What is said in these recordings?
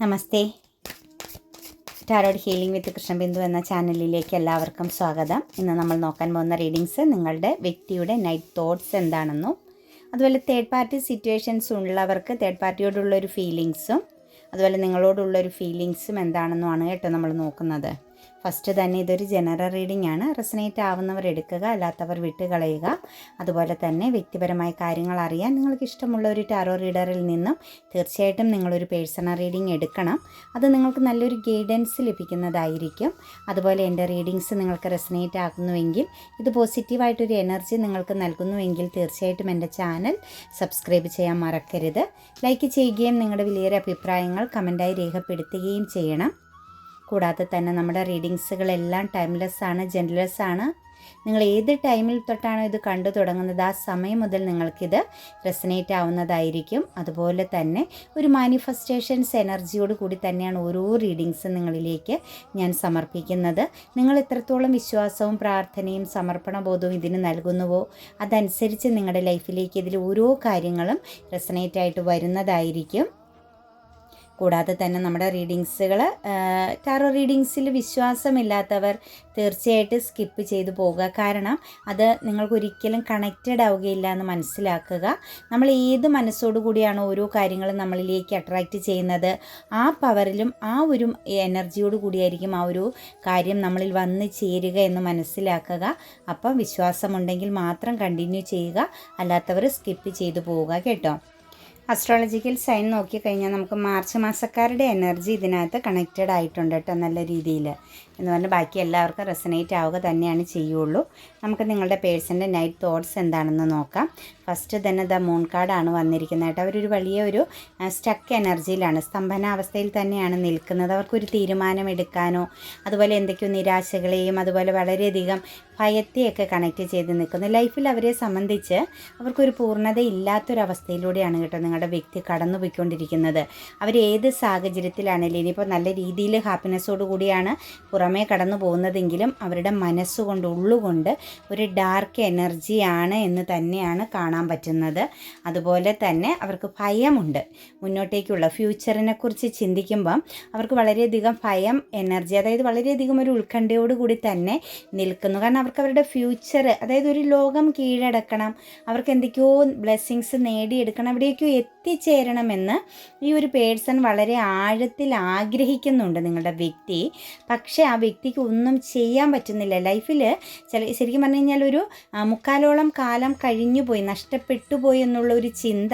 Namaste. Tarot healing with Krishnabindu എന്ന ചാനലിലേക്ക് എല്ലാവർക്കും സ്വാഗതം. ഇന്ന് നമ്മൾ നോക്കാൻ പോകുന്ന റീഡിങ്സ് നിങ്ങളുടെ വ്യക്തിയുടെ നൈറ്റ് തോട്ട്സ് എന്താണെന്നും അതുപോലെ തേർഡ് പാർട്ടി സിറ്റുവേഷൻസ് ഉള്ളവർക്ക് തേർഡ് പാർട്ടിയോടുള്ള ഒരു ഫീലിങ്സും അതുപോലെ നിങ്ങളോടുള്ള ഒരു ഫീലിങ്സും എന്താണെന്നുമാണ് കേട്ടോ നമ്മൾ നോക്കുന്നത്. ഫസ്റ്റ് തന്നെ ഇതൊരു ജനറൽ റീഡിംഗ് ആണ്. റെസനേറ്റ് ആവുന്നവർ എടുക്കുക അല്ലാത്തവർ വിട്ടുകളയുക. അതുപോലെ തന്നെ വ്യക്തിപരമായ കാര്യങ്ങൾ അറിയാൻ നിങ്ങൾക്ക് ഇഷ്ടമുള്ള ഒരു ടാറോ റീഡറിൽ നിന്നും തീർച്ചയായിട്ടും നിങ്ങളൊരു പേഴ്സണൽ റീഡിംഗ് എടുക്കണം. അത് നിങ്ങൾക്ക് നല്ലൊരു ഗൈഡൻസ് ലഭിക്കുന്നതായിരിക്കും. അതുപോലെ എന്റെ റീഡിങ്സ് നിങ്ങൾക്ക് റെസനേറ്റ് ആകുന്നുവെങ്കിൽ ഇത് പോസിറ്റീവായിട്ടൊരു എനർജി നിങ്ങൾക്ക് നൽകുന്നുവെങ്കിൽ തീർച്ചയായിട്ടും എന്റെ ചാനൽ സബ്സ്ക്രൈബ് ചെയ്യാൻ മറക്കരുത്. ലൈക്ക് ചെയ്യുകയും നിങ്ങളുടെ വലിയൊരു അഭിപ്രായങ്ങൾ കമന്റായി രേഖപ്പെടുത്തുകയും ചെയ്യണം. കൂടാതെ തന്നെ നമ്മുടെ റീഡിങ്സുകളെല്ലാം ടൈംലെസ് ആണ് ജെൻലെസ് ആണ് നിങ്ങൾ ഏത് ടൈമിൽ തൊട്ടാണോ ഇത് കണ്ടു തുടങ്ങുന്നത് ആ സമയം മുതൽ നിങ്ങൾക്കിത് റെസനേറ്റ് ആവുന്നതായിരിക്കും. അതുപോലെ തന്നെ ഒരു മാനിഫെസ്റ്റേഷൻസ് എനർജിയോട് കൂടി തന്നെയാണ് ഓരോ റീഡിങ്സും നിങ്ങളിലേക്ക് ഞാൻ സമർപ്പിക്കുന്നത്. നിങ്ങൾ എത്രത്തോളം വിശ്വാസവും പ്രാർത്ഥനയും സമർപ്പണ ബോധവും ഇതിന് നൽകുന്നുവോ അതനുസരിച്ച് നിങ്ങളുടെ ലൈഫിലേക്ക് ഇതിൽ ഓരോ കാര്യങ്ങളും റെസനേറ്റ് ആയിട്ട് വരുന്നതായിരിക്കും. കൂടാതെ തന്നെ നമ്മുടെ റീഡിങ്സുകൾ ടാറോ റീഡിങ്സിൽ വിശ്വാസമില്ലാത്തവർ തീർച്ചയായിട്ടും സ്കിപ്പ് ചെയ്തു പോകുക കാരണം അത് നിങ്ങൾക്കൊരിക്കലും കണക്റ്റഡ് ആവുകയില്ല എന്ന് മനസ്സിലാക്കുക. നമ്മൾ ഏത് മനസ്സോടു കൂടിയാണ് ഓരോ കാര്യങ്ങളും നമ്മളിലേക്ക് അട്രാക്റ്റ് ചെയ്യുന്നത്? ആ പവറിലും ആ ഒരു എനർജിയോട് കൂടിയായിരിക്കും ആ ഒരു കാര്യം നമ്മളിൽ വന്ന് ചേരുക എന്ന് മനസ്സിലാക്കുക. അപ്പം വിശ്വാസമുണ്ടെങ്കിൽ മാത്രം കണ്ടിന്യൂ ചെയ്യുക. അല്ലാത്തവർ സ്കിപ്പ് ചെയ്തു പോവുക കേട്ടോ. അസ്ട്രോളജിക്കൽ സൈൻ നോക്കിക്കഴിഞ്ഞാൽ നമുക്ക് മാർച്ച് മാസക്കാരുടെ എനർജി ഇതിനകത്ത് കണക്റ്റഡ് ആയിട്ടുണ്ട് കേട്ടോ നല്ല രീതിയിൽ. എന്ന് പറഞ്ഞാൽ ബാക്കി എല്ലാവർക്കും റെസനേറ്റ് ആവുക തന്നെയാണ് ചെയ്യുള്ളൂ. നമുക്ക് നിങ്ങളുടെ പേഴ്സന്റെ നൈറ്റ് തോട്ട്സ് എന്താണെന്ന് നോക്കാം. ഫസ്റ്റ് തന്നെ ദ മൂൺ കാർഡാണ് വന്നിരിക്കുന്നത് കേട്ടോ. അവരൊരു വലിയ ഒരു സ്റ്റക്ക് എനർജിയിലാണ് സ്തംഭനാവസ്ഥയിൽ തന്നെയാണ് നിൽക്കുന്നത്. അവർക്കൊരു തീരുമാനം എടുക്കാനോ അതുപോലെ എന്തൊക്കെയോ നിരാശകളെയും അതുപോലെ വളരെയധികം ഭയത്തെയൊക്കെ കണക്ട് ചെയ്ത് നിൽക്കുന്നു. ലൈഫിൽ അവരെ സംബന്ധിച്ച് അവർക്കൊരു പൂർണതയില്ലാത്തൊരവസ്ഥയിലൂടെയാണ് കേട്ടോ നിങ്ങളുടെ വ്യക്തി കടന്നു പോയിക്കൊണ്ടിരിക്കുന്നത് അവർ ഏത് സാഹചര്യത്തിലാണെങ്കിലും ഇനിയിപ്പോൾ നല്ല രീതിയിൽ ഹാപ്പിനെസ്സോടു കൂടിയാണ് പുറമേ കടന്നു പോകുന്നതെങ്കിലും അവരുടെ മനസ്സുകൊണ്ട് ഉള്ളുകൊണ്ട് ഒരു ഡാർക്ക് എനർജിയാണ് എന്ന് തന്നെയാണ് കാണാൻ പറ്റുന്നത്. അതുപോലെ തന്നെ അവർക്ക് ഭയമുണ്ട്. മുന്നോട്ടേക്കുള്ള ഫ്യൂച്ചറിനെ കുറിച്ച് ചിന്തിക്കുമ്പം അവർക്ക് വളരെയധികം ഭയം എനർജി അതായത് വളരെയധികം ഒരു ഉത്കണ്ഠയോടുകൂടി തന്നെ നിൽക്കുന്നു. കാരണം അവർക്ക് അവരുടെ ഫ്യൂച്ചർ അതായത് ഒരു ലോകം കീഴടക്കണം. അവർക്ക് എന്തൊക്കെയോ ബ്ലെസ്സിങ്സ് നേടിയെടുക്കണം. എവിടേക്കോ എത്തിച്ചേരണമെന്ന് ഈ ഒരു പേഴ്സൺ വളരെ ആഴത്തിൽ ആഗ്രഹിക്കുന്നുണ്ട് നിങ്ങളുടെ വ്യക്തി. പക്ഷേ ആ വ്യക്തിക്ക് ഒന്നും ചെയ്യാൻ പറ്റുന്നില്ല. ലൈഫിൽ ചില ശരിക്കും പറഞ്ഞു കഴിഞ്ഞാൽ ഒരു മുക്കാലോളം കാലം കഴിഞ്ഞു പോയി നഷ്ടപ്പെട്ടു പോയി എന്നുള്ള ഒരു ചിന്ത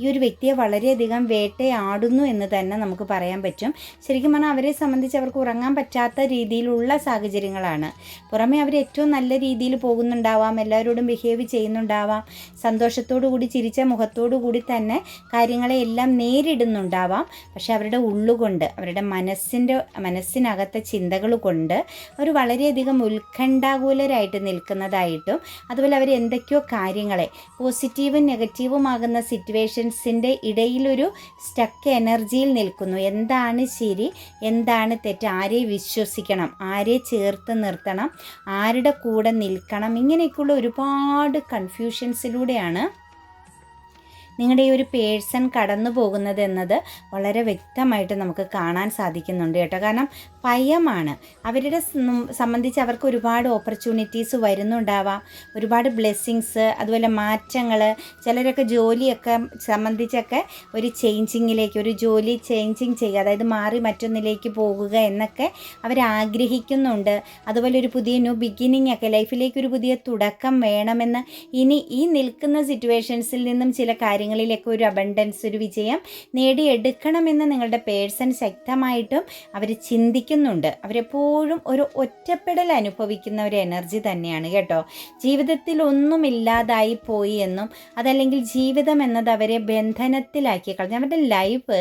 ഈ ഒരു വ്യക്തിയെ വളരെയധികം വേട്ടയാടുന്നു എന്ന് തന്നെ നമുക്ക് പറയാൻ പറ്റും. ശരിക്കും പറഞ്ഞാൽ അവരെ സംബന്ധിച്ച് അവർക്ക് ഉറങ്ങാൻ പറ്റാത്ത രീതിയിലുള്ള സാഹചര്യങ്ങളാണ്. പുറമെ അവർ ഏറ്റവും നല്ല രീതിയിൽ പോകുന്നുണ്ടാവാം എല്ലാവരോടും ബിഹേവ് ചെയ്യുന്നുണ്ടാവാം സന്തോഷത്തോടു കൂടി ചിരിച്ച മുഖത്തോടു കൂടി തന്നെ കാര്യങ്ങളെ എല്ലാം നേരിടുന്നുണ്ടാവാം. പക്ഷെ അവരുടെ ഉള്ളുകൊണ്ട് അവരുടെ മനസ്സിന്റെ മനസ്സിനകത്തെ ചിന്തകൾ കൊണ്ട് അവർ വളരെയധികം ഉത്കണ്ഠാകൂലരായിട്ട് നിൽക്കുന്നതായിട്ടും അതുപോലെ അവർ എന്തൊക്കെയോ കാര്യങ്ങളെ പോസിറ്റീവും നെഗറ്റീവും ആകുന്ന സിറ്റുവേഷൻസിന്റെ ഇടയിലൊരു സ്റ്റക്ക് എനർജിയിൽ നിൽക്കുന്നു. എന്താണ് ശരി? എന്താണ് തെറ്റ്? ആരെ വിശ്വസിക്കണം? ആരെ ചേർത്ത് നിർത്തണം? ആരുടെ കൂടെ നിൽക്കണം? ഇങ്ങനെയൊക്കെയുള്ള ഒരുപാട് കൺഫ്യൂഷൻസിലൂടെയാണ് നിങ്ങളുടെ ഈ ഒരു പേഴ്സൺ കടന്നു പോകുന്നത് എന്നത് വളരെ വ്യക്തമായിട്ട് നമുക്ക് കാണാൻ സാധിക്കുന്നുണ്ട് കേട്ടോ. കാരണം ഭയമാണ്. അവരുടെ സംബന്ധിച്ച് അവർക്ക് ഒരുപാട് ഓപ്പർച്യൂണിറ്റീസ് വരുന്നുണ്ടാവാം. ഒരുപാട് ബ്ലെസ്സിങ്സ് അതുപോലെ മാറ്റങ്ങൾ ചിലരൊക്കെ ജോലിയൊക്കെ സംബന്ധിച്ചൊക്കെ ഒരു ചേഞ്ചിങ്ങിലേക്ക് ഒരു ജോലി ചേഞ്ചിങ് ചെയ്യുക അതായത് മാറി മറ്റൊന്നിലേക്ക് പോകുക എന്നൊക്കെ അവർ ആഗ്രഹിക്കുന്നുണ്ട്. അതുപോലെ ഒരു പുതിയ ന്യൂ ബിഗിനിങ് ഒക്കെ ലൈഫിലേക്ക് ഒരു പുതിയ തുടക്കം വേണമെന്ന് ഇനി ഈ നിൽക്കുന്ന സിറ്റുവേഷൻസിൽ നിന്നും ചില കാര്യങ്ങളിലൊക്കെ ഒരു അബണ്ടൻസ് ഒരു വിജയം നേടിയെടുക്കണമെന്ന് നിങ്ങളുടെ പേഴ്സൺ ശക്തമായിട്ടും അവർ ചിന്തിക്കുന്നുണ്ട്. അവരെപ്പോഴും ഒരു ഒറ്റപ്പെടൽ അനുഭവിക്കുന്ന ഒരു എനർജി തന്നെയാണ് കേട്ടോ. ജീവിതത്തിൽ ഒന്നും ഇല്ലാതായി പോയി എന്നും അതല്ലെങ്കിൽ ജീവിതം എന്നത് അവരെ ബന്ധനത്തിലാക്കി കളഞ്ഞു. അവരുടെ ലൈഫ്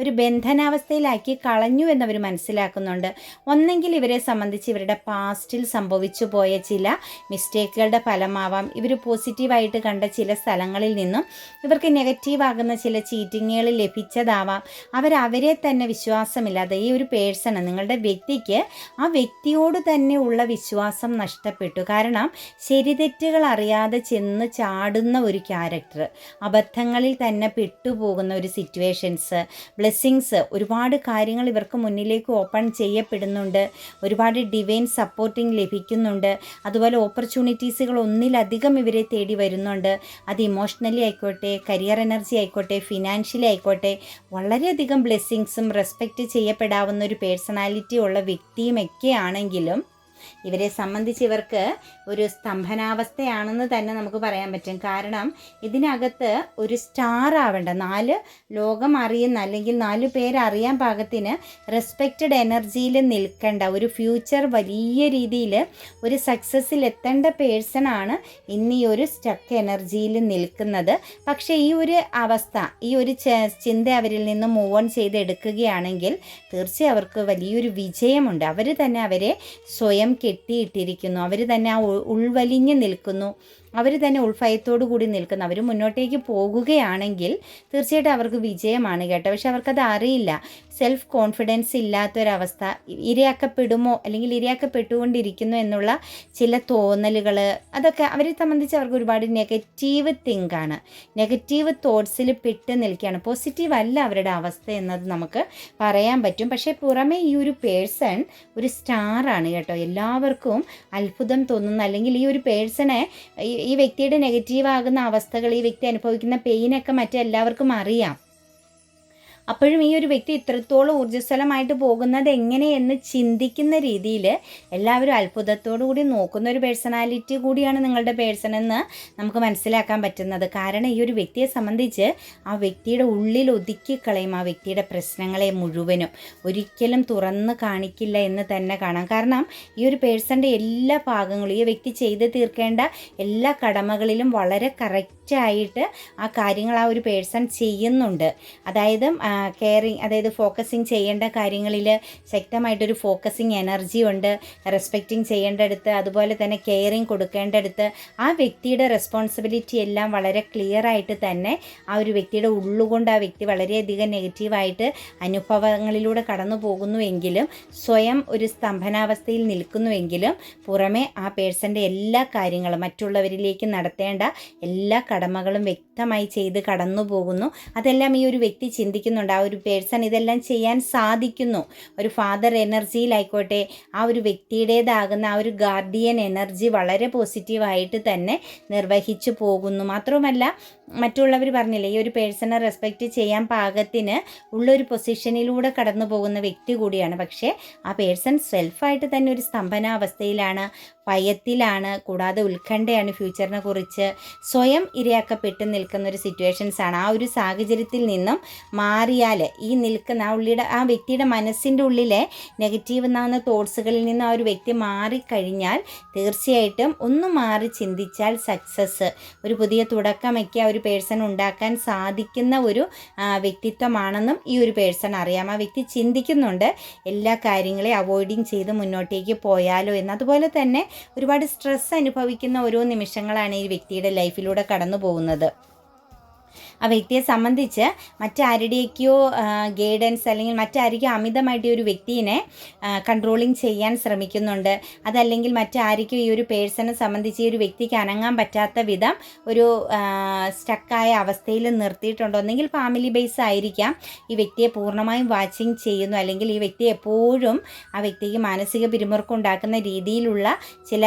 ഒരു ബന്ധനാവസ്ഥയിലാക്കി കളഞ്ഞു എന്നവർ മനസ്സിലാക്കുന്നുണ്ട്. ഒന്നെങ്കിൽ ഇവരെ സംബന്ധിച്ച് ഇവരുടെ പാസ്റ്റിൽ സംഭവിച്ചു പോയ ചില മിസ്റ്റേക്കുകളുടെ ഫലമാവാം. ഇവർ പോസിറ്റീവായിട്ട് കണ്ട ചില സ്ഥലങ്ങളിൽ നിന്നും ഇവർക്ക് അവർക്ക് നെഗറ്റീവ് ആകുന്ന ചില ചീറ്റിങ്ങുകൾ ലഭിച്ചതാവാം. അവരവരെ തന്നെ വിശ്വാസമില്ലാതെ ഈ ഒരു പേഴ്സണ് നിങ്ങളുടെ വ്യക്തിക്ക് ആ വ്യക്തിയോട് തന്നെ ഉള്ള വിശ്വാസം നഷ്ടപ്പെട്ടു. കാരണം ശരിതെറ്റുകൾ അറിയാതെ ചെന്ന് ചാടുന്ന ഒരു ക്യാരക്ടർ അബദ്ധങ്ങളിൽ തന്നെ പെട്ടുപോകുന്ന ഒരു സിറ്റുവേഷൻസ് ബ്ലെസ്സിങ്സ് ഒരുപാട് കാര്യങ്ങൾ ഇവർക്ക് മുന്നിലേക്ക് ഓപ്പൺ ചെയ്യപ്പെടുന്നുണ്ട്. ഒരുപാട് ഡിവൈൻ സപ്പോർട്ടിങ് ലഭിക്കുന്നുണ്ട്. അതുപോലെ ഓപ്പർച്യൂണിറ്റീസുകൾ ഒന്നിലധികം ഇവരെ തേടി വരുന്നുണ്ട്. അത് ഇമോഷണലി ആയിക്കോട്ടെ കരിയർ എനർജി ആയിക്കോട്ടെ ഫിനാൻഷ്യലി ആയിക്കോട്ടെ വളരെയധികം ബ്ലെസ്സിങ്സും റെസ്പെക്റ്റ് ചെയ്യപ്പെടാവുന്ന ഒരു പേഴ്സണാലിറ്റി ഉള്ള വ്യക്തിയുമൊക്കെ ആണെങ്കിലും ഇവരെ സംബന്ധിച്ച് ഇവർക്ക് ഒരു സ്തംഭനാവസ്ഥയാണെന്ന് തന്നെ നമുക്ക് പറയാൻ പറ്റും. കാരണം ഇതിനകത്ത് ഒരു സ്റ്റാർ ആവേണ്ട. നാല് ലോകം അറിയുന്ന അല്ലെങ്കിൽ നാല് പേരറിയാൻ പാകത്തിന് റെസ്പെക്റ്റഡ് എനർജിയിൽ നിൽക്കേണ്ട. ഒരു ഫ്യൂച്ചർ വലിയ രീതിയിൽ ഒരു സക്സസ്സിൽ എത്തേണ്ട പേഴ്സൺ ആണ് ഇന്ന് ഈ ഒരു സ്റ്റക്ക് എനർജിയിൽ നിൽക്കുന്നത്. പക്ഷേ ഈ ഒരു അവസ്ഥ ഈ ഒരു ചിന്ത അവരിൽ നിന്ന് മൂവ് ഓൺ ചെയ്തെടുക്കുകയാണെങ്കിൽ തീർച്ചയായും അവർക്ക് വലിയൊരു വിജയമുണ്ട്. അവർ തന്നെ അവരെ സ്വയം കെട്ടിയിട്ടിരിക്കുന്നു. അവർ തന്നെ ആ ഉൾവലിഞ്ഞ് നിൽക്കുന്നു. അവർ തന്നെ ഉൾഫയത്തോടു കൂടി നിൽക്കുന്നു. അവർ മുന്നോട്ടേക്ക് പോകുകയാണെങ്കിൽ തീർച്ചയായിട്ടും അവർക്ക് വിജയമാണ് കേട്ടോ. പക്ഷെ അവർക്കത് അറിയില്ല. സെൽഫ് കോൺഫിഡൻസ് ഇല്ലാത്തൊരവസ്ഥ ഇരയാക്കപ്പെടുമോ അല്ലെങ്കിൽ ഇരയാക്കപ്പെട്ടുകൊണ്ടിരിക്കുന്നു എന്നുള്ള ചില തോന്നലുകൾ അതൊക്കെ അവരെ സംബന്ധിച്ച് അവർക്ക് ഒരുപാട് നെഗറ്റീവ് തിങ്കാണ് നെഗറ്റീവ് തോട്ട്സിൽ പെട്ട് നിൽക്കുകയാണ്. പോസിറ്റീവ് അല്ല അവരുടെ അവസ്ഥ എന്നത് നമുക്ക് പറയാൻ പറ്റും. പക്ഷേ പുറമേ ഈ ഒരു പേഴ്സൺ ഒരു സ്റ്റാറാണ് കേട്ടോ. എല്ലാവർക്കും അത്ഭുതം തോന്നുന്ന അല്ലെങ്കിൽ ഈ ഒരു പേഴ്സണെ ഈ വ്യക്തിയുടെ നെഗറ്റീവ് ആകുന്ന അവസ്ഥകൾ ഈ വ്യക്തി അനുഭവിക്കുന്ന പെയിനൊക്കെ മറ്റെല്ലാവർക്കും അറിയാം. അപ്പോഴും ഈ ഒരു വ്യക്തി ഇത്രത്തോളം ഊർജസ്വലമായിട്ട് പോകുന്നത് എങ്ങനെയെന്ന് ചിന്തിക്കുന്ന രീതിയിൽ എല്ലാവരും അത്ഭുതത്തോടു കൂടി നോക്കുന്ന ഒരു പേഴ്സണാലിറ്റി കൂടിയാണ് നിങ്ങളുടെ പേഴ്സൺ എന്ന് നമുക്ക് മനസ്സിലാക്കാൻ പറ്റുന്നത്. കാരണം ഈ ഒരു വ്യക്തിയെ സംബന്ധിച്ച് ആ വ്യക്തിയുടെ ഉള്ളിൽ ഒതുക്കിക്കളയും ആ വ്യക്തിയുടെ പ്രശ്നങ്ങളെ മുഴുവനും ഒരിക്കലും തുറന്ന് കാണിക്കില്ല എന്ന് തന്നെ കാണാം. കാരണം ഈ ഒരു പേഴ്സന്റെ എല്ലാ ഭാഗങ്ങളും ഈ വ്യക്തി ചെയ്ത് തീർക്കേണ്ട എല്ലാ കടമകളിലും വളരെ കറക്റ്റായിട്ട് ആ കാര്യങ്ങൾ ആ ഒരു പേഴ്സൺ ചെയ്യുന്നുണ്ട്. അതായത് കെയറിങ് അതായത് ഫോക്കസിങ് ചെയ്യേണ്ട കാര്യങ്ങളിൽ ശക്തമായിട്ടൊരു ഫോക്കസിങ് എനർജി ഉണ്ട്. റെസ്പെക്റ്റിങ് ചെയ്യേണ്ടടുത്ത് അതുപോലെ തന്നെ കെയറിങ് കൊടുക്കേണ്ടടുത്ത് ആ വ്യക്തിയുടെ റെസ്പോൺസിബിലിറ്റി എല്ലാം വളരെ ക്ലിയർ ആയിട്ട് തന്നെ ആ ഒരു വ്യക്തിയുടെ ഉള്ളുകൊണ്ട് ആ വ്യക്തി വളരെയധികം നെഗറ്റീവായിട്ട് അനുഭവങ്ങളിലൂടെ കടന്നു പോകുന്നുവെങ്കിലും സ്വയം ഒരു സ്തംഭനാവസ്ഥയിൽ നിൽക്കുന്നുവെങ്കിലും പുറമെ ആ പേഴ്സന്റെ എല്ലാ കാര്യങ്ങളും മറ്റുള്ളവരിലേക്ക് നടത്തേണ്ട എല്ലാ കടമകളും വ്യക്തമായി ചെയ്ത് കടന്നു പോകുന്നു. അതെല്ലാം ഈ ഒരു വ്യക്തി ചിന്തിക്കുന്നു ചെയ്യുന്നുണ്ട് ആ ഒരു പേഴ്സൺ ഇതെല്ലാം ചെയ്യാൻ സാധിക്കുന്നു. ഒരു ഫാദർ എനർജിയിലായിക്കോട്ടെ ആ ഒരു വ്യക്തിയുടേതാകുന്ന ആ ഒരു ഗാർഡിയൻ എനർജി വളരെ പോസിറ്റീവായിട്ട് തന്നെ നിർവഹിച്ചു പോകുന്നു. മാത്രവുമല്ല മറ്റുള്ളവർ പറഞ്ഞില്ലേ ഈ ഒരു പേഴ്സണെ റെസ്പെക്റ്റ് ചെയ്യാൻ പാകത്തിന് ഉള്ളൊരു പൊസിഷനിലൂടെ കടന്നു പോകുന്ന വ്യക്തി കൂടിയാണ്. പക്ഷേ ആ പേഴ്സൺ സെൽഫായിട്ട് തന്നെ ഒരു സ്തംഭനാവസ്ഥയിലാണ്. ഭയത്തിലാണ് കൂടാതെ ഉത്കണ്ഠയാണ് ഫ്യൂച്ചറിനെ കുറിച്ച് സ്വയം ഇരയാക്കപ്പെട്ട് നിൽക്കുന്ന ഒരു സിറ്റുവേഷൻസാണ് ആ ഒരു സാഹചര്യത്തിൽ നിന്നും മാറിയാൽ ഈ നിൽക്കുന്ന ആ ഉള്ളിയുടെ ആ വ്യക്തിയുടെ മനസ്സിന്റെ ഉള്ളിലെ നെഗറ്റീവ് എന്നാവുന്ന തോട്ട്സുകളിൽ നിന്ന് ആ ഒരു വ്യക്തി മാറിക്കഴിഞ്ഞാൽ തീർച്ചയായിട്ടും ഒന്ന് മാറി ചിന്തിച്ചാൽ സക്സസ് ഒരു പുതിയ തുടക്കമൊക്കെ ആ ഒരു പേഴ്സൺ ഉണ്ടാക്കാൻ സാധിക്കുന്ന ഒരു വ്യക്തിത്വമാണെന്നും ഈ ഒരു പേഴ്സൺ അറിയാം. ആ വ്യക്തി ചിന്തിക്കുന്നുണ്ട് എല്ലാ കാര്യങ്ങളെയും അവോയ്ഡിങ് ചെയ്ത് മുന്നോട്ടേക്ക് പോയാലോ എന്ന്. അതുപോലെ തന്നെ ഒരുപാട് സ്ട്രെസ് അനുഭവിക്കുന്ന ഓരോ നിമിഷങ്ങളാണ് ഈ വ്യക്തിയുടെ ലൈഫിലൂടെ കടന്നു പോകുന്നത് ആ വ്യക്തിയെ സംബന്ധിച്ച് മറ്റാരുടെയൊക്കെയോ ഗൈഡൻസ് അല്ലെങ്കിൽ മറ്റാരൊക്കെയോ അമിതമായിട്ട് ഈ ഒരു വ്യക്തിയെ കൺട്രോളിങ് ചെയ്യാൻ ശ്രമിക്കുന്നുണ്ട്. അതല്ലെങ്കിൽ മറ്റാരിക്കോ ഈ ഒരു പേഴ്സണെ സംബന്ധിച്ച് ഈ ഒരു വ്യക്തിക്ക് അനങ്ങാൻ പറ്റാത്ത വിധം ഒരു സ്റ്റക്കായ അവസ്ഥയിൽ നിർത്തിയിട്ടുണ്ടോ? ഒന്നെങ്കിൽ ഫാമിലി ബേസ് ആയിരിക്കാം. ഈ വ്യക്തിയെ പൂർണമായും വാച്ചിങ് ചെയ്യുന്നു. അല്ലെങ്കിൽ ഈ വ്യക്തി എപ്പോഴും ആ വ്യക്തിക്ക് മാനസിക പിരിമുറുക്കം ഉണ്ടാക്കുന്ന രീതിയിലുള്ള ചില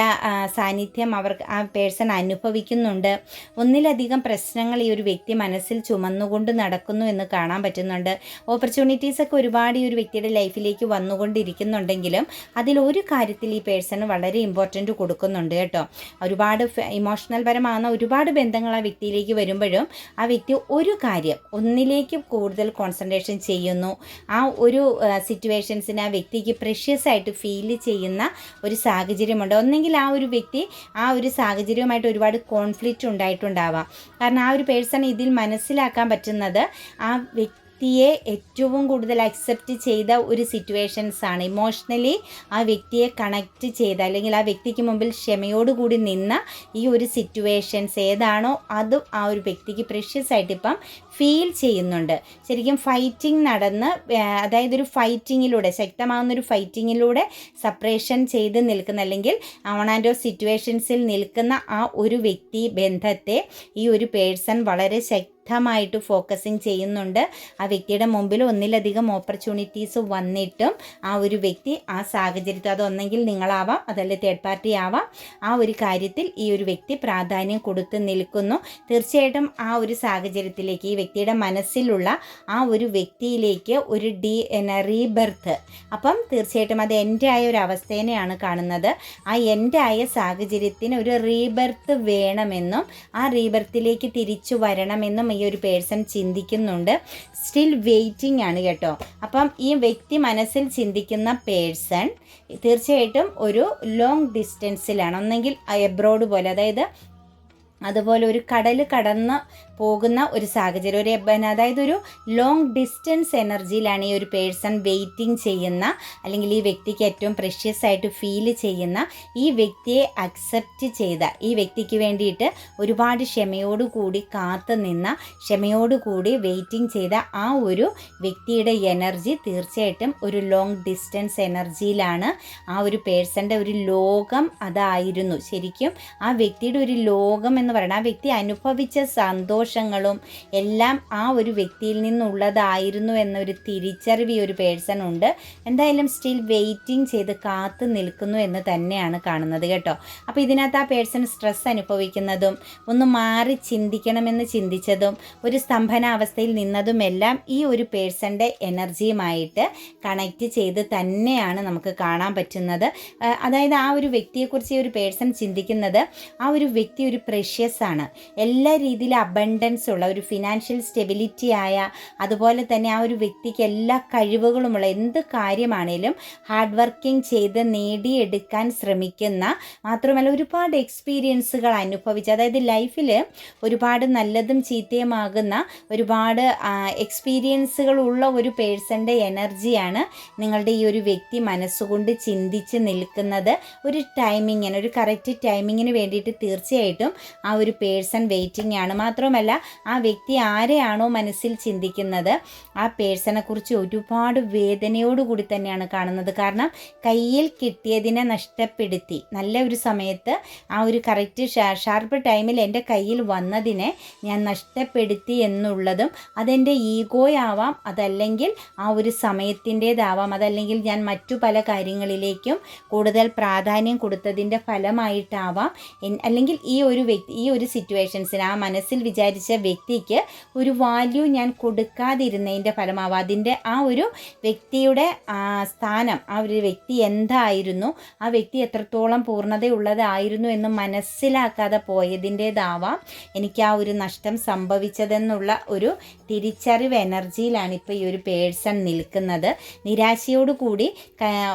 സാന്നിധ്യം അവർക്ക് ആ പേഴ്സൺ അനുഭവിക്കുന്നുണ്ട്. ഒന്നിലധികം പ്രശ്നങ്ങൾ ഈ ഒരു വ്യക്തി മനസ്സിൽ മനസ്സിൽ ചുമന്നുകൊണ്ട് നടക്കുന്നു എന്ന് കാണാൻ പറ്റുന്നുണ്ട്. ഓപ്പർച്യൂണിറ്റീസ് ഒക്കെ ഒരുപാട് ഈ ഒരു വ്യക്തിയുടെ ലൈഫിലേക്ക് വന്നുകൊണ്ടിരിക്കുന്നുണ്ടെങ്കിലും അതിൽ ഒരു കാര്യത്തിൽ ഈ പേഴ്സണ് വളരെ ഇമ്പോർട്ടന്റ് കൊടുക്കുന്നുണ്ട് കേട്ടോ. ഒരുപാട് ഇമോഷണൽ പരമാകുന്ന ഒരുപാട് ബന്ധങ്ങൾ ആ വ്യക്തിയിലേക്ക് വരുമ്പോഴും ആ വ്യക്തി ഒരു കാര്യം ഒന്നിലേക്ക് കൂടുതൽ കോൺസെൻട്രേഷൻ ചെയ്യുന്നു. ആ ഒരു സിറ്റുവേഷൻസിന് ആ വ്യക്തിക്ക് പ്രഷ്യസ് ആയിട്ട് ഫീൽ ചെയ്യുന്ന ഒരു സാഹചര്യമുണ്ട്. ഒന്നെങ്കിൽ ആ ഒരു വ്യക്തി ആ ഒരു സാഹചര്യവുമായിട്ട് ഒരുപാട് കോൺഫ്ലിക്റ്റ് ഉണ്ടായിട്ടുണ്ടാവാം. കാരണം ആ ഒരു പേഴ്സൺ ഇതിൽ മനസ്സിലാക്കാൻ പറ്റുന്നത് ആ വ്യക്തി വ്യക്തിയെ ഏറ്റവും കൂടുതൽ അക്സെപ്റ്റ് ചെയ്ത ഒരു സിറ്റുവേഷൻസ് ആണ്. ഇമോഷണലി ആ വ്യക്തിയെ കണക്റ്റ് ചെയ്ത അല്ലെങ്കിൽ ആ വ്യക്തിക്ക് മുമ്പിൽ ക്ഷമയോടുകൂടി നിന്ന ഈ ഒരു സിറ്റുവേഷൻസ് ഏതാണോ അതും ആ ഒരു വ്യക്തിക്ക് പ്രഷ്യസ് ആയിട്ട് ഇപ്പം ഫീൽ ചെയ്യുന്നുണ്ട്. ശരിക്കും ഫൈറ്റിംഗ് നടന്ന് അതായത് ഒരു ഫൈറ്റിങ്ങിലൂടെ ശക്തമാകുന്ന ഒരു ഫൈറ്റിങ്ങിലൂടെ സപ്പറേഷൻ ചെയ്ത് നിൽക്കുന്ന അല്ലെങ്കിൽ ഓൺ ആൻഡ് ഓഫ് സിറ്റുവേഷൻസിൽ നിൽക്കുന്ന ആ ഒരു വ്യക്തി ബന്ധത്തെ ഈ ഒരു പേഴ്സൺ വളരെ ശക്തമായിട്ട് ഫോക്കസിങ് ചെയ്യുന്നുണ്ട്. ആ വ്യക്തിയുടെ മുമ്പിൽ ഒന്നിലധികം ഓപ്പർച്യൂണിറ്റീസ് വന്നിട്ടും ആ ഒരു വ്യക്തി ആ സാഹചര്യത്തിൽ അതൊന്നെങ്കിൽ നിങ്ങളാവാം അതല്ല തേർഡ് പാർട്ടി ആവാം. ആ ഒരു കാര്യത്തിൽ ഈ ഒരു വ്യക്തി പ്രാധാന്യം കൊടുത്ത് നിൽക്കുന്നു. തീർച്ചയായിട്ടും ആ ഒരു സാഹചര്യത്തിലേക്ക് ഈ വ്യക്തിയുടെ മനസ്സിലുള്ള ആ ഒരു വ്യക്തിയിലേക്ക് ഒരു ഡി റീബർത്ത് അപ്പം തീർച്ചയായിട്ടും അത് എന്റെ ആയ ഒരു അവസ്ഥേനെയാണ് കാണുന്നത്. ആ എന്റെ ആയ സാഹചര്യത്തിന് ഒരു റീബർത്ത് വേണമെന്നും ആ റീബർത്തിലേക്ക് തിരിച്ചു വരണമെന്നും ഈ ഒരു പേഴ്സൺ ചിന്തിക്കുന്നുണ്ട്. സ്റ്റിൽ വെയിറ്റിംഗ് ആണ് കേട്ടോ. അപ്പം ഈ വ്യക്തി മനസ്സിൽ ചിന്തിക്കുന്ന പേഴ്സൺ തീർച്ചയായിട്ടും ഒരു ലോങ് ഡിസ്റ്റൻസിലാണ് ഒന്നെങ്കിൽ എബ്രോഡ് പോലെ അതായത് അതുപോലെ ഒരു കടൽ കടന്ന് പോകുന്ന ഒരു സാഹചര്യം. ഒരു അതായത് ഒരു ലോങ് ഡിസ്റ്റൻസ് എനർജിയിലാണ് ഈ ഒരു പേഴ്സൺ വെയിറ്റിംഗ് ചെയ്യുന്ന അല്ലെങ്കിൽ ഈ വ്യക്തിക്ക് ഏറ്റവും പ്രഷ്യസ് ആയിട്ട് ഫീൽ ചെയ്യുന്ന ഈ വ്യക്തിയെ അക്സെപ്റ്റ് ചെയ്ത ഈ വ്യക്തിക്ക് വേണ്ടിയിട്ട് ഒരുപാട് ക്ഷമയോടുകൂടി കാത്തു നിന്ന ക്ഷമയോടുകൂടി വെയിറ്റിംഗ് ചെയ്ത ആ ഒരു വ്യക്തിയുടെ എനർജി തീർച്ചയായിട്ടും ഒരു ലോങ് ഡിസ്റ്റൻസ് എനർജിയിലാണ് ആ ഒരു പേഴ്സന്റെ ഒരു ലോകം അതായിരുന്നു. ശരിക്കും ആ വ്യക്തിയുടെ ഒരു ലോകം എന്ന് പറയുന്നത് ആ വ്യക്തി അനുഭവിച്ച സന്തോഷങ്ങളും എല്ലാം ആ ഒരു വ്യക്തിയിൽ നിന്നുള്ളതായിരുന്നു എന്നൊരു തിരിച്ചറിവ് ഈ ഒരു പേഴ്സൺ ഉണ്ട്. എന്തായാലും സ്റ്റിൽ വെയിറ്റിംഗ് ചെയ്ത് കാത്തു നിൽക്കുന്നു എന്ന് തന്നെയാണ് കാണുന്നത് കേട്ടോ. അപ്പോൾ ഇതിനകത്ത് ആ പേഴ്സൺ സ്ട്രെസ് അനുഭവിക്കുന്നതും ഒന്ന് മാറി ചിന്തിക്കണമെന്ന് ചിന്തിച്ചതും ഒരു സ്തംഭനാവസ്ഥയിൽ നിന്നതുമെല്ലാം ഈ ഒരു പേഴ്സന്റെ എനർജിയുമായിട്ട് കണക്റ്റ് ചെയ്ത് തന്നെയാണ് നമുക്ക് കാണാൻ പറ്റുന്നത്. അതായത് ആ ഒരു വ്യക്തിയെക്കുറിച്ച് ഈ ഒരു പേഴ്സൺ ചിന്തിക്കുന്നത് ആ ഒരു വ്യക്തി ഒരു പ്രഷ്യസ് ആണ്. എല്ലാ രീതിയിലും അബണ്ടൻസ് ഉള്ള ഒരു ഫിനാൻഷ്യൽ സ്റ്റെബിലിറ്റി ആയ അതുപോലെ തന്നെ ആ ഒരു വ്യക്തിക്ക് എല്ലാ കഴിവുകളുമുള്ള എന്ത് കാര്യമാണേലും ഹാർഡ് വർക്കിംഗ് ചെയ്ത് നേടിയെടുക്കാൻ ശ്രമിക്കുന്ന മാത്രമല്ല ഒരുപാട് എക്സ്പീരിയൻസുകൾ അനുഭവിച്ച് അതായത് ലൈഫിൽ ഒരുപാട് നല്ലതും ചീത്തയുമാകുന്ന ഒരുപാട് എക്സ്പീരിയൻസുകൾ ഉള്ള ഒരു പേഴ്സന്റെ എനർജിയാണ് നിങ്ങളുടെ ഈ ഒരു വ്യക്തി മനസ്സുകൊണ്ട് ചിന്തിച്ച് നിൽക്കുന്നത്. ഒരു ടൈമിങ്ങിന് ഒരു കറക്റ്റ് ടൈമിങ്ങിന് വേണ്ടിയിട്ട് തീർച്ചയായിട്ടും ആ ഒരു പേഴ്സൺ വെയിറ്റിംഗ് ആണ്. മാത്രമല്ല ആ വ്യക്തി ആരെയാണോ മനസ്സിൽ ചിന്തിക്കുന്നത് ആ പേഴ്സണെ കുറിച്ച് ഒരുപാട് വേദനയോടുകൂടി തന്നെയാണ് കാണുന്നത്. കാരണം കയ്യിൽ കിട്ടിയതിനെ നഷ്ടപ്പെടുത്തി. നല്ല ഒരു സമയത്ത് ആ ഒരു കറക്റ്റ് ഷാർപ്പ് ടൈമിൽ എന്റെ കയ്യിൽ വന്നതിനെ ഞാൻ നഷ്ടപ്പെടുത്തി എന്നുള്ളതും അതെന്റെ ഈഗോയാവാം. അതല്ലെങ്കിൽ ആ ഒരു സമയത്തിന്റേതാവാം. അതല്ലെങ്കിൽ ഞാൻ മറ്റു പല കാര്യങ്ങളിലേക്കും കൂടുതൽ പ്രാധാന്യം കൊടുത്തതിന്റെ ഫലമായിട്ടാവാം. അല്ലെങ്കിൽ ഈ ഒരു വ്യക്തി ഈ ഒരു സിറ്റുവേഷൻസിന് ആ മനസ്സിൽ വിചാരിച്ച വ്യക്തിക്ക് ഒരു വാല്യൂ ഞാൻ കൊടുക്കാതിരുന്നതിന്റെ ഫലമാവും. അതിന്റെ ആ ഒരു വ്യക്തിയുടെ സ്ഥാനം ആ ഒരു വ്യക്തി എന്തായിരുന്നു ആ വ്യക്തി എത്രത്തോളം പൂർണതയുള്ളതായിരുന്നു എന്ന് മനസ്സിലാക്കാതെ പോയതിന്റേതാവാം എനിക്ക് ആ ഒരു നഷ്ടം സംഭവിച്ചതെന്നുള്ള ഒരു തിരിച്ചറിവ് എനർജിയിലാണ് ഇപ്പോൾ ഈ ഒരു പേഴ്സൺ നിൽക്കുന്നത്. നിരാശയോടുകൂടി കൂടി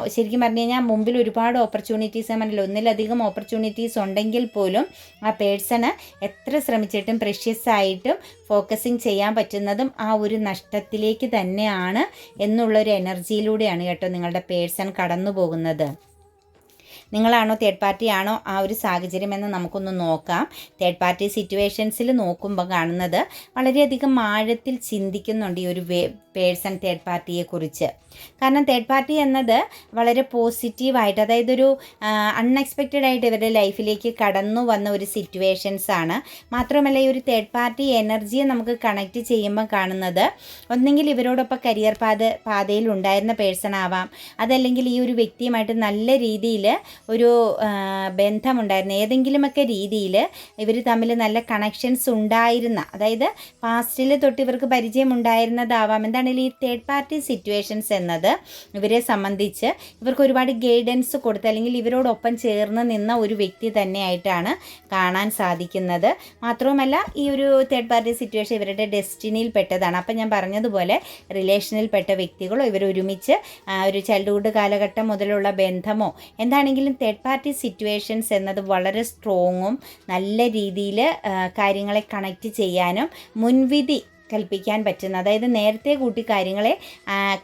ശരിക്കും പറഞ്ഞു കഴിഞ്ഞാൽ മുമ്പിൽ ഒരുപാട് ഓപ്പർച്യൂണിറ്റീസ് പറഞ്ഞില്ല ഒന്നിലധികം ഓപ്പർച്യൂണിറ്റീസ് ഉണ്ടെങ്കിൽ പോലും ആ പേഴ്സണ് എത്ര ശ്രമിച്ചിട്ടും പ്രഷ്യസ് ആയിട്ടും ഫോക്കസിങ് ചെയ്യാൻ പറ്റുന്നതും ആ ഒരു നഷ്ടത്തിലേക്ക് തന്നെയാണ് എന്നുള്ളൊരു എനർജിയിലൂടെയാണ് കേട്ടോ നിങ്ങളുടെ പേഴ്സൺ കടന്നു പോകുന്നത്. നിങ്ങളാണോ തേർഡ് പാർട്ടി ആണോ ആ ഒരു സാഹചര്യം എന്ന് നമുക്കൊന്ന് നോക്കാം. തേർഡ് പാർട്ടി സിറ്റുവേഷൻസിൽ നോക്കുമ്പോൾ കാണുന്നത് വളരെയധികം ആഴത്തിൽ ചിന്തിക്കുന്നുണ്ട് ഈ ഒരു പേഴ്സൺ തേർഡ് പാർട്ടിയെക്കുറിച്ച്. കാരണം തേർഡ് പാർട്ടി എന്നത് വളരെ പോസിറ്റീവായിട്ട് അതായത് ഒരു അൺഎക്സ്പെക്റ്റഡ് ആയിട്ട് ഇവരുടെ ലൈഫിലേക്ക് കടന്നു വന്ന ഒരു സിറ്റുവേഷൻസ് ആണ്. മാത്രമല്ല ഈ ഒരു തേർഡ് പാർട്ടി എനർജിയെ നമുക്ക് കണക്ട് ചെയ്യുമ്പോൾ കാണുന്നത് ഒന്നെങ്കിൽ ഇവരോടൊപ്പം കരിയർ പാത പാതയിൽ ഉണ്ടായിരുന്ന പേഴ്സൺ ആവാം. അതല്ലെങ്കിൽ ഈ ഒരു വ്യക്തിയുമായിട്ട് നല്ല രീതിയിൽ ഒരു ബന്ധമുണ്ടായിരുന്ന. ഏതെങ്കിലുമൊക്കെ രീതിയിൽ ഇവർ തമ്മിൽ നല്ല കണക്ഷൻസ് ഉണ്ടായിരുന്ന അതായത് പാസ്റ്റിൽ തൊട്ട് ഇവർക്ക് പരിചയം ഉണ്ടായിരുന്നതാവാം എന്താണെങ്കിലും ഈ തേർഡ് പാർട്ടി സിറ്റുവേഷൻസ് എന്നത്? ഇവരെ സംബന്ധിച്ച് ഇവർക്ക് ഒരുപാട് ഗൈഡൻസ് കൊടുത്ത് അല്ലെങ്കിൽ ഇവരോടൊപ്പം ചേർന്ന് നിന്ന ഒരു വ്യക്തി തന്നെയായിട്ടാണ് കാണാൻ സാധിക്കുന്നത്. മാത്രവുമല്ല ഈ ഒരു തേർഡ് പാർട്ടി സിറ്റുവേഷൻ ഇവരുടെ ഡെസ്റ്റിനിയിൽ പെട്ടതാണ്. അപ്പം ഞാൻ പറഞ്ഞതുപോലെ റിലേഷനിൽ പെട്ട വ്യക്തികളോ ഇവർ ഒരുമിച്ച് ഒരു ചൈൽഡ്ഹുഡ് കാലഘട്ടം മുതലുള്ള ബന്ധമോ എന്താണെങ്കിലും തേർഡ് പാർട്ടി സിറ്റുവേഷൻസ് എന്നത് വളരെ സ്ട്രോങ്ങും നല്ല രീതിയിൽ കാര്യങ്ങളെ കണക്ട് ചെയ്യാനും മുൻവിധി കൽപ്പിക്കാൻ പറ്റുന്ന അതായത് നേരത്തെ കൂട്ടി കാര്യങ്ങളെ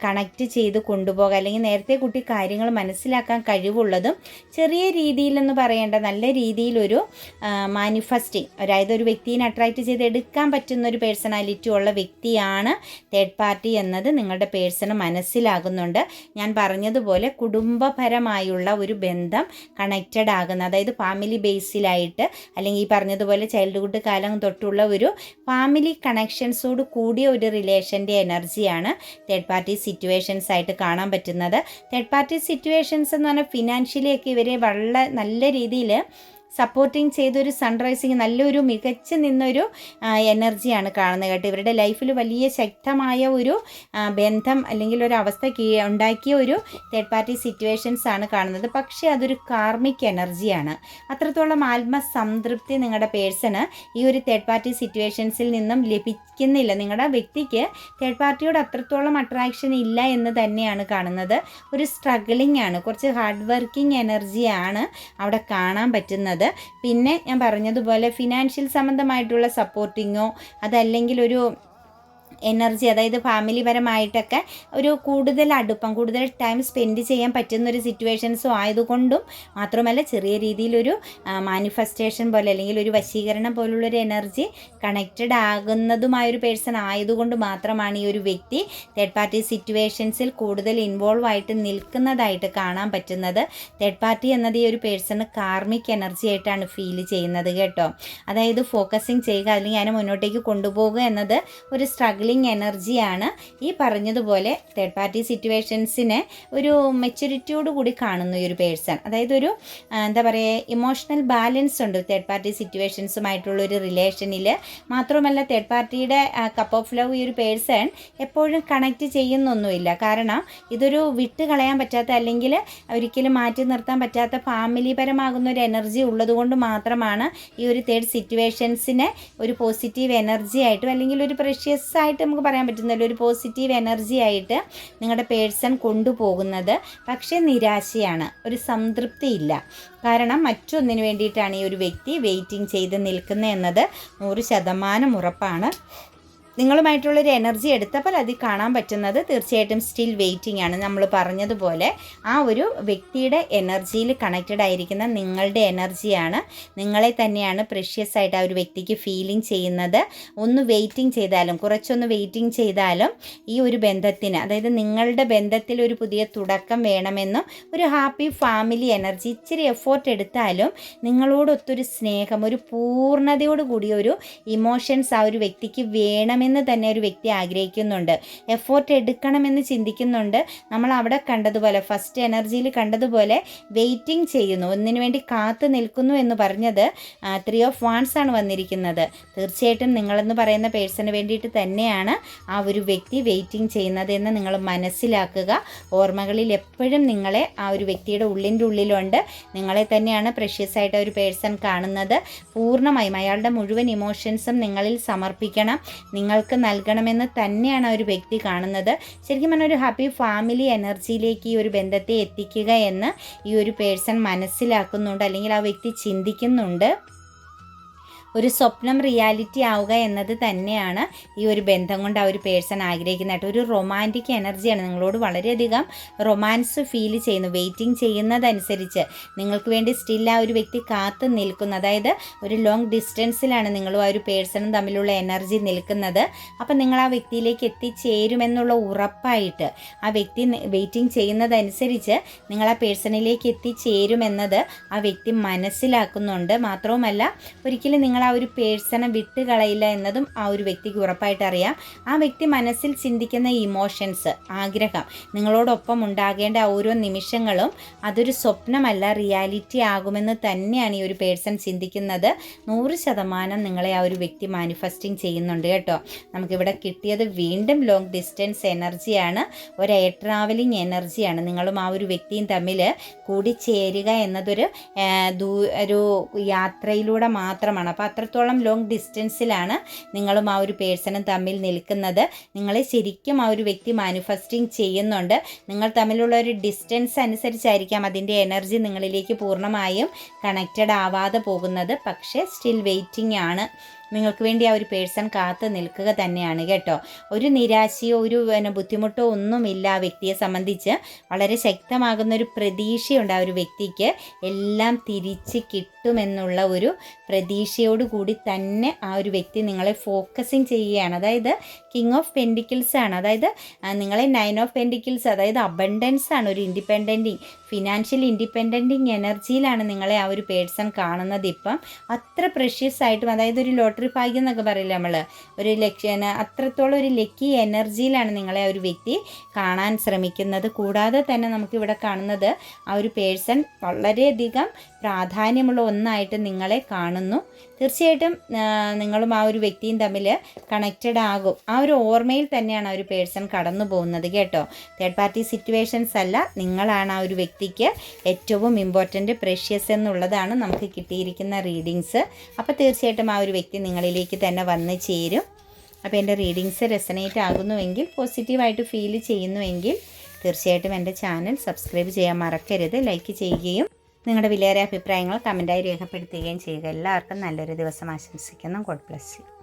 കണക്റ്റ് ചെയ്ത് കൊണ്ടുപോകുക അല്ലെങ്കിൽ നേരത്തെ കൂട്ടി കാര്യങ്ങൾ മനസ്സിലാക്കാൻ കഴിവുള്ളതും ചെറിയ രീതിയിലെന്ന് പറയേണ്ട നല്ല രീതിയിലൊരു മാനിഫെസ്റ്റിംഗ് അതായത് ഒരു വ്യക്തിയെ അട്രാക്റ്റ് ചെയ്ത് എടുക്കാൻ പറ്റുന്ന ഒരു പേഴ്സണാലിറ്റി ഉള്ള വ്യക്തിയാണ് തേർഡ് പാർട്ടി എന്നത് നിങ്ങളുടെ പേഴ്സണ് മനസ്സിലാകുന്നുണ്ട്. ഞാൻ പറഞ്ഞതുപോലെ കുടുംബപരമായുള്ള ഒരു ബന്ധം കണക്റ്റഡ് ആകുന്ന അതായത് ഫാമിലി ബേസിലായിട്ട് അല്ലെങ്കിൽ ഈ പറഞ്ഞതുപോലെ ചൈൽഡ്ഹുഡ് കാലം തൊട്ടുള്ള ഒരു ഫാമിലി കണക്ഷൻസോട് കൂടിയ ഒരു റിലേഷന്റെ എനർജിയാണ് തേർഡ് പാർട്ടി സിറ്റുവേഷൻസ് ആയിട്ട് കാണാൻ പറ്റുന്നത്. തേർഡ് പാർട്ടി സിറ്റുവേഷൻസ് എന്ന് പറഞ്ഞാൽ ഫിനാൻഷ്യലി ഒക്കെ ഇവരെ വളരെ നല്ല രീതിയിൽ സപ്പോർട്ടിങ് ചെയ്തൊരു സൺറൈസിങ് നല്ലൊരു മികച്ച നിന്നൊരു എനർജിയാണ് കാണുന്നത് കേട്ടോ. ഇവരുടെ ലൈഫിൽ വലിയ ശക്തമായ ഒരു ബന്ധം അല്ലെങ്കിൽ ഒരു അവസ്ഥ ഉണ്ടാക്കിയ ഒരു തേർഡ് പാർട്ടി സിറ്റുവേഷൻസ് ആണ് കാണുന്നത്. പക്ഷേ അതൊരു കാർമിക് എനർജിയാണ് അത്രത്തോളം ആത്മസംതൃപ്തി നിങ്ങളുടെ പേഴ്സണ് ഈ ഒരു തേർഡ് പാർട്ടി സിറ്റുവേഷൻസിൽ നിന്നും ലഭിക്കുന്നില്ല. നിങ്ങളുടെ വ്യക്തിക്ക് തേർഡ് പാർട്ടിയോട് അത്രത്തോളം അട്രാക്ഷൻ ഇല്ല എന്ന് തന്നെയാണ് കാണുന്നത്. ഒരു സ്ട്രഗിളിംഗ് ആണ്. കുറച്ച് ഹാർഡ് വർക്കിംഗ് എനർജിയാണ് അവിടെ കാണാൻ പറ്റുന്നത്. പിന്നെ ഞാൻ പറഞ്ഞതുപോലെ ഫിനാൻഷ്യൽ സംബന്ധമായിട്ടുള്ള സപ്പോർട്ടിങ്ങോ അതല്ലെങ്കിൽ ഒരു എനർജി അതായത് ഫാമിലി പരമായിട്ടൊക്കെ ഒരു കൂടുതൽ അടുപ്പം കൂടുതൽ ടൈം സ്പെൻഡ് ചെയ്യാൻ പറ്റുന്നൊരു സിറ്റുവേഷൻസും ആയതുകൊണ്ടും മാത്രമല്ല ചെറിയ രീതിയിലൊരു മാനിഫെസ്റ്റേഷൻ പോലെ അല്ലെങ്കിൽ ഒരു വശീകരണം പോലുള്ളൊരു എനർജി കണക്റ്റഡ് ആകുന്നതുമായൊരു പേഴ്സൺ ആയതുകൊണ്ട് മാത്രമാണ് ഈ ഒരു വ്യക്തി തേർഡ് പാർട്ടി സിറ്റുവേഷൻസിൽ കൂടുതൽ ഇൻവോൾവ് ആയിട്ട് നിൽക്കുന്നതായിട്ട് കാണാൻ പറ്റുന്നത്. തേർഡ് പാർട്ടി എന്നത് ഈ ഒരു പേഴ്സണ് കാർമിക് എനർജി ആയിട്ടാണ് ഫീൽ ചെയ്യുന്നത് കേട്ടോ. അതായത് ഫോക്കസിങ് ചെയ്യുക അല്ലെങ്കിൽ അതിനെ മുന്നോട്ടേക്ക് കൊണ്ടുപോകുക എന്നത് ഒരു സ്ട്രഗിൾ സ്ട്രഗ്ലിംഗ് എനർജിയാണ് ഈ പറഞ്ഞതുപോലെ തേർഡ് പാർട്ടി സിറ്റുവേഷൻസിനെ ഒരു മെച്യൂരിറ്റിയോട് കൂടി കാണുന്ന ഒരു പേഴ്സൺ അതായത് ഒരു എന്താ പറയുക ഇമോഷണൽ ബാലൻസ് ഉണ്ട് തേർഡ് പാർട്ടി സിറ്റുവേഷൻസുമായിട്ടുള്ള ഒരു റിലേഷനിൽ മാത്രമല്ല തേർഡ് പാർട്ടിയുടെ കപ്പ് ഓഫ് ലവ് ഈ ഒരു പേഴ്സൺ എപ്പോഴും കണക്റ്റ് ചെയ്യുന്നൊന്നുമില്ല. കാരണം ഇതൊരു വിട്ട് കളയാൻ പറ്റാത്ത അല്ലെങ്കിൽ ഒരിക്കലും മാറ്റി നിർത്താൻ പറ്റാത്ത ഫാമിലി പരമാകുന്ന ഒരു എനർജി ഉള്ളതുകൊണ്ട് മാത്രമാണ് ഈ ഒരു തേർഡ് സിറ്റുവേഷൻസിനെ ഒരു പോസിറ്റീവ് എനർജി ആയിട്ടും അല്ലെങ്കിൽ ഒരു പ്രഷ്യസ് ആയിട്ട് ആയിട്ട് നമുക്ക് പറയാൻ പറ്റുന്നില്ല ഒരു പോസിറ്റീവ് എനർജി ആയിട്ട് നിങ്ങളുടെ പേഴ്സൺ കൊണ്ടുപോകുന്നത്. പക്ഷേ നിരാശയാണ്. ഒരു സംതൃപ്തിയില്ല കാരണം മറ്റൊന്നിനു വേണ്ടിയിട്ടാണ് ഈ ഒരു വ്യക്തി വെയിറ്റിംഗ് ചെയ്ത് നിൽക്കുന്നത് എന്നത് നൂറ് ശതമാനം ഉറപ്പാണ്. നിങ്ങളുമായിട്ടുള്ളൊരു എനർജി എടുത്തപ്പോൾ അതിൽ കാണാൻ പറ്റുന്നത് തീർച്ചയായിട്ടും സ്റ്റിൽ വെയിറ്റിംഗ് ആണ്. നമ്മൾ പറഞ്ഞതുപോലെ ആ ഒരു വ്യക്തിയുടെ എനർജിയിൽ കണക്റ്റഡ് ആയിരിക്കുന്ന നിങ്ങളുടെ എനർജിയാണ് നിങ്ങളെ തന്നെയാണ് പ്രഷ്യസ് ആയിട്ട് ആ ഒരു വ്യക്തിക്ക് ഫീലിംഗ് ചെയ്യുന്നത്. ഒന്ന് വെയിറ്റിംഗ് ചെയ്താലും കുറച്ചൊന്ന് വെയിറ്റിംഗ് ചെയ്താലും ഈ ഒരു ബന്ധത്തിന് അതായത് നിങ്ങളുടെ ബന്ധത്തിൽ ഒരു പുതിയ തുടക്കം വേണമെന്നും ഒരു ഹാപ്പി ഫാമിലി എനർജി ഇച്ചിരി എഫോർട്ട് എടുത്താലും നിങ്ങളോടൊത്തൊരു സ്നേഹം ഒരു പൂർണതയോട് കൂടിയ ഒരു ഇമോഷൻസ് ആ ഒരു വ്യക്തിക്ക് വേണമെന്ന് എന്ന് തന്നെ ഒരു വ്യക്തി ആഗ്രഹിക്കുന്നുണ്ട്. എഫോർട്ട് എടുക്കണമെന്ന് ചിന്തിക്കുന്നുണ്ട്. നമ്മൾ അവിടെ കണ്ടതുപോലെ ഫസ്റ്റ് എനർജിയിൽ കണ്ടതുപോലെ വെയിറ്റിംഗ് ചെയ്യുന്നു. ഒന്നിനു വേണ്ടി കാത്തു നിൽക്കുന്നു എന്ന് പറഞ്ഞത് ത്രീ ഓഫ് വാൺസ് ആണ് വന്നിരിക്കുന്നത്. തീർച്ചയായിട്ടും നിങ്ങളെന്ന് പറയുന്ന പേഴ്സണ് വേണ്ടിയിട്ട് തന്നെയാണ് ആ ഒരു വ്യക്തി വെയിറ്റിംഗ് ചെയ്യുന്നത് എന്ന് നിങ്ങൾ മനസ്സിലാക്കുക. ഓർമ്മകളിൽ എപ്പോഴും നിങ്ങളെ ആ ഒരു വ്യക്തിയുടെ ഉള്ളിന്റെ ഉള്ളിലുണ്ട്. നിങ്ങളെ തന്നെയാണ് പ്രഷ്യസ് ആയിട്ട് ഒരു പേഴ്സൺ കാണുന്നത്. പൂർണമായും അയാളുടെ മുഴുവൻ ഇമോഷൻസും നിങ്ങളിൽ സമർപ്പിക്കണം. നിങ്ങൾ നിങ്ങൾക്ക് നൽകണമെന്ന് തന്നെയാണ് ആ ഒരു വ്യക്തി കാണുന്നത്. ശരിക്കും പറഞ്ഞാൽ ഒരു ഹാപ്പി ഫാമിലി എനർജിയിലേക്ക് ഈ ഒരു ബന്ധത്തെ എത്തിക്കുക എന്ന് ഈ ഒരു പേഴ്സൺ മനസ്സിലാക്കുന്നുണ്ട് അല്ലെങ്കിൽ ആ വ്യക്തി ചിന്തിക്കുന്നുണ്ട്. ഒരു സ്വപ്നം റിയാലിറ്റി ആവുക എന്നത് തന്നെയാണ് ഈ ഒരു ബന്ധം കൊണ്ട് ആ ഒരു പേഴ്സൺ ആഗ്രഹിക്കുന്നതായിട്ട്. ഒരു റൊമാന്റിക് എനർജിയാണ് നിങ്ങളോട് വളരെയധികം റൊമാൻസ് ഫീൽ ചെയ്യുന്നു. വെയിറ്റിംഗ് ചെയ്യുന്നതനുസരിച്ച് നിങ്ങൾക്ക് വേണ്ടി സ്റ്റിൽ ആ ഒരു വ്യക്തി കാത്ത് നിൽക്കുന്നു. അതായത് ഒരു ലോങ് ഡിസ്റ്റൻസിലാണ് നിങ്ങളും ആ ഒരു പേഴ്സണും തമ്മിലുള്ള എനർജി നിൽക്കുന്നത്. അപ്പം നിങ്ങൾ ആ വ്യക്തിയിലേക്ക് എത്തിച്ചേരുമെന്നുള്ള ഉറപ്പായിട്ട് ആ വ്യക്തി വെയിറ്റിംഗ് ചെയ്യുന്നതനുസരിച്ച് നിങ്ങൾ ആ പേഴ്സണിലേക്ക് എത്തിച്ചേരുമെന്നത് ആ വ്യക്തി മനസ്സിലാക്കുന്നുണ്ട്. മാത്രവുമല്ല ഒരിക്കലും നിങ്ങൾ ആ ഒരു പേഴ്സണെ വിട്ട് കളയില്ല എന്നതും ആ ഒരു വ്യക്തിക്ക് ഉറപ്പായിട്ട് അറിയാം. ആ വ്യക്തി മനസ്സിൽ ചിന്തിക്കുന്ന ഇമോഷൻസ് ആഗ്രഹം നിങ്ങളോടൊപ്പം ഉണ്ടാകേണ്ട ഓരോ നിമിഷങ്ങളും അതൊരു സ്വപ്നമല്ല റിയാലിറ്റി ആകുമെന്ന് തന്നെയാണ് ഈ ഒരു പേഴ്സൺ ചിന്തിക്കുന്നത്. നൂറ് ശതമാനം നിങ്ങളെ ആ ഒരു വ്യക്തി മാനിഫെസ്റ്റിംഗ് ചെയ്യുന്നുണ്ട് കേട്ടോ. നമുക്കിവിടെ കിട്ടിയത് വീണ്ടും ലോങ് ഡിസ്റ്റൻസ് എനർജിയാണ് ഒരു എയർ ട്രാവലിംഗ് എനർജിയാണ് നിങ്ങളും ആ ഒരു വ്യക്തിയും തമ്മിൽ കൂടിച്ചേരുക എന്നതൊരു ഒരു യാത്രയിലൂടെ മാത്രമാണ്. അപ്പോൾ അത്രത്തോളം ലോങ് ഡിസ്റ്റൻസിലാണ് നിങ്ങളും ആ ഒരു പേഴ്സണും തമ്മിൽ നിൽക്കുന്നത്. നിങ്ങളെ ശരിക്കും ആ ഒരു വ്യക്തി മാനിഫെസ്റ്റിംഗ് ചെയ്യുന്നുണ്ട്. നിങ്ങൾ തമ്മിലുള്ള ഒരു ഡിസ്റ്റൻസ് അനുസരിച്ചായിരിക്കാം അതിന്റെ എനർജി നിങ്ങളിലേക്ക് പൂർണമായും കണക്റ്റഡ് ആവാതെ പോകുന്നത്. പക്ഷേ സ്റ്റിൽ വെയിറ്റിംഗ് ആണ്. നിങ്ങൾക്ക് വേണ്ടി ആ ഒരു പേഴ്സൺ കാത്ത് നിൽക്കുക തന്നെയാണ് കേട്ടോ. ഒരു നിരാശയോ ഒരു പിന്നെ ബുദ്ധിമുട്ടോ ഒന്നുമില്ല ആ വ്യക്തിയെ സംബന്ധിച്ച്. വളരെ ശക്തമാകുന്ന ഒരു പ്രതീക്ഷയുണ്ട് ആ ഒരു വ്യക്തിക്ക്. എല്ലാം തിരിച്ച് കിട്ടുമെന്നുള്ള ഒരു പ്രതീക്ഷയോടുകൂടി തന്നെ ആ ഒരു വ്യക്തി നിങ്ങളെ ഫോക്കസിങ് ചെയ്യുകയാണ്. അതായത് കിങ് ഓഫ് പെൻഡിക്കിൾസ് ആണ്. അതായത് നിങ്ങളെ നയൻ ഓഫ് പെൻഡിക്കിൾസ് അതായത് അബണ്ടൻസ് ആണ്. ഒരു ഇൻഡിപെൻഡന്റിങ് ഫിനാൻഷ്യൽ ഇൻഡിപെൻഡന്റിങ് എനർജിയിലാണ് നിങ്ങളെ ആ ഒരു പേഴ്സൺ കാണുന്നത് ഇപ്പം. അത്ര പ്രഷ്യസ് ആയിട്ടും അതായത് ഒരു ലോട്ടറി ഭാഗ്യം എന്നൊക്കെ പറയില്ല നമ്മൾ ഒരു ലക്ഷ്യ അത്രത്തോളം ഒരു ലക്കി എനർജിയിലാണ് നിങ്ങളെ ആ ഒരു വ്യക്തി കാണാൻ ശ്രമിക്കുന്നത്. കൂടാതെ തന്നെ നമുക്കിവിടെ കാണുന്നത് ആ ഒരു പേഴ്സൺ വളരെയധികം പ്രാധാന്യമുള്ള ഒന്നായിട്ട് നിങ്ങളെ കാണുന്നു. തീർച്ചയായിട്ടും നിങ്ങളും ആ ഒരു വ്യക്തിയും തമ്മിൽ കണക്റ്റഡ് ആകും. ആ ഒരു ഓർമ്മയിൽ തന്നെയാണ് ആ ഒരു പേഴ്സൺ കടന്നു പോകുന്നത് കേട്ടോ. തേർഡ് പാർട്ടി സിറ്റുവേഷൻസ് അല്ല നിങ്ങളാണ് ആ ഒരു വ്യക്തിക്ക് ഏറ്റവും ഇമ്പോർട്ടന്റ് പ്രഷ്യസ് എന്നുള്ളതാണ് നമുക്ക് കിട്ടിയിരിക്കുന്ന റീഡിങ്സ് അപ്പോൾ തീർച്ചയായിട്ടും ആ ഒരു വ്യക്തി നിങ്ങളിലേക്ക് തന്നെ വന്ന് ചേരും. അപ്പോൾ എന്റെ റീഡിങ്സ് റെസനേറ്റ് ആകുന്നുവെങ്കിൽ പോസിറ്റീവായിട്ട് ഫീൽ ചെയ്യുന്നുവെങ്കിൽ തീർച്ചയായിട്ടും എന്റെ ചാനൽ സബ്സ്ക്രൈബ് ചെയ്യാൻ മറക്കരുത്. ലൈക്ക് ചെയ്യുകയും നിങ്ങളുടെ വിലയേറിയ അഭിപ്രായങ്ങൾ കമന്റായി രേഖപ്പെടുത്തുകയും ചെയ്യുക. എല്ലാവർക്കും നല്ലൊരു ദിവസം ആശംസിക്കുന്നു. God bless you.